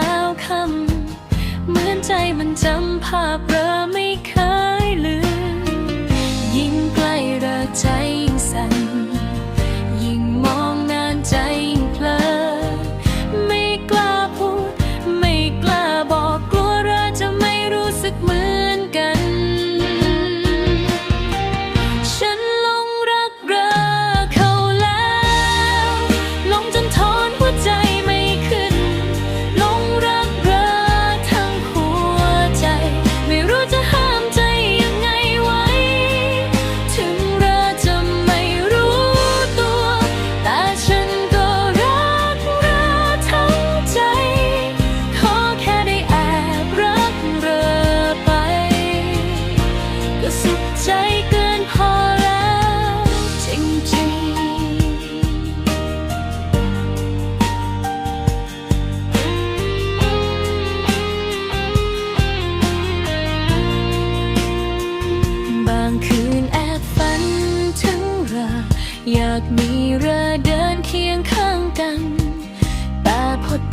แวคำเหมือนใจมันจำภาพเรอไม่เคย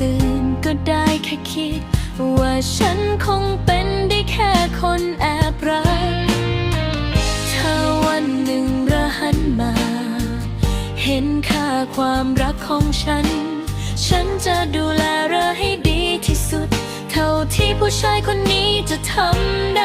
ตื่นก็ได้แค่คิด ว่าฉันคงเป็นได้แค่คนแอบรัก ถ้าวันหนึ่งระหันมา เห็นค่าความรักของฉัน ฉันจะดูแลเธอให้ดีที่สุด เท่าที่ผู้ชายคนนี้จะทำ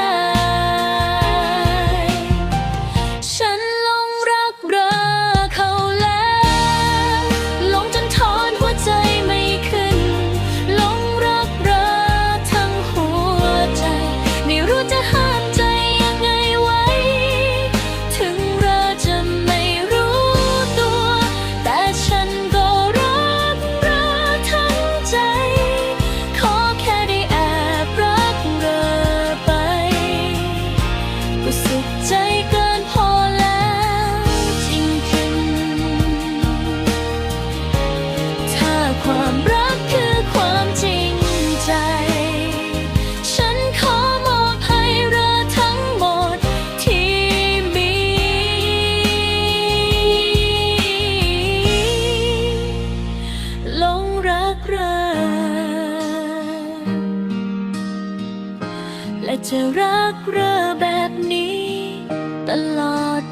กแรงและจะรักเรอแบบนี้ ตลอด